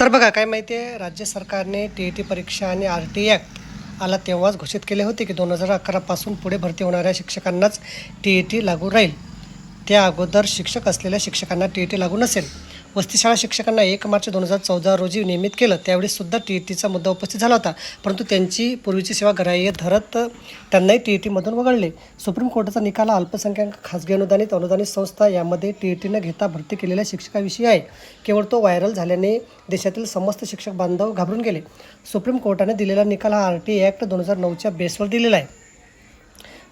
तर बघा काय माहिती आहे? राज्य सरकारने टी ई टी परीक्षा आणि आर टी ॲक्ट आला तेव्हाच घोषित केले होते की दोन हजार अकरापासून पुढे भरती होणाऱ्या शिक्षकांनाच टी ई टी लागू राहील. त्या अगोदर शिक्षक असलेल्या शिक्षकांना टी ई टी लागू नसेल. वस्तीशाळा शिक्षकांना एक मार्च दोन हजार चौदा रोजी नियमित केलं त्यावेळीसुद्धा टी ई टीचा मुद्दा उपस्थित झाला होता. परंतु त्यांची पूर्वीची सेवा ग्राह्य धरत त्यांनाही टी ई टीमधून वगळले. सुप्रीम कोर्टाचा निकाल हा अल्पसंख्याक खाजगी अनुदानित अनुदानित संस्था यामध्ये टी ई टी न घेता भरती केलेल्या शिक्षकाविषयी आहे. केवळ तो व्हायरल झाल्याने देशातील समस्त शिक्षक बांधव घाबरून गेले. सुप्रीम कोर्टाने दिलेला निकाल हा आर टी ॲक्ट दोन हजार नऊच्या बेसवर दिलेला आहे.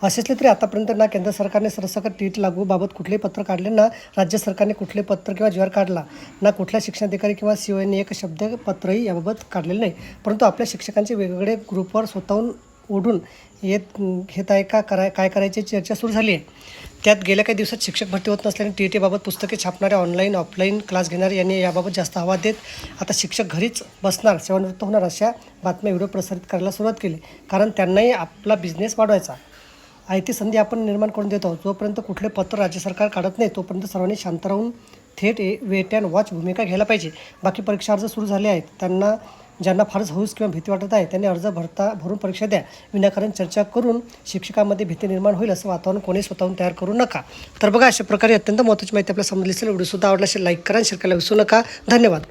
असले तरी आतापर्यंत ना केंद्र सरकारने सरसकट टीट लागूबाबत कुठलेही पत्र काढले ना राज्य सरकारने कुठले पत्र किंवा जी काढला ना कुठल्या शिक्षणाधिकारी किंवा सी ओने एक शब्द पत्रही याबाबत काढलेले नाही. परंतु आपल्या शिक्षकांचे वेगवेगळे ग्रुपवर स्वतःहून ओढून येत घेत आहे का करा काय करायची चर्चा सुरू झाली आहे. त्यात गेल्या काही दिवसात शिक्षक भरती होत नसल्याने टी ई टीबाबत पुस्तके छापणाऱ्या ऑनलाईन ऑफलाईन क्लास घेणारे यांनी याबाबत जास्त हवा देत आता शिक्षक घरीच बसणार सेवानिवृत्त होणार अशा बातम्या व्हिडिओ प्रसारित करायला सुरुवात केली. कारण त्यांनाही आपला बिझनेस वाढवायचा. आहे ती संधी आपण निर्माण करून देतो जोपर्यंत कुठले पत्र राज्य सरकार काढत नाही तोपर्यंत सर्वांनी शांत राहून थेट ए वेट अँड वॉच भूमिका घ्यायला पाहिजे. बाकी परीक्षा अर्ज सुरू झाले आहेत. त्यांना ज्यांना फारच हौस किंवा भीती वाटत आहे त्यांनी अर्ज भरता भरून परीक्षा द्या. विनाकारण चर्चा करून शिक्षकामध्ये भीती निर्माण होईल असं वातावरण कोणी स्वतःहून तयार करू नका. तर बघा अशा प्रकारे अत्यंत महत्त्वाची माहिती आपल्याला समजली असेल व्हिडिओसुद्धा आवडला असेल लाईक करा शेअर करायला विसरू नका. धन्यवाद.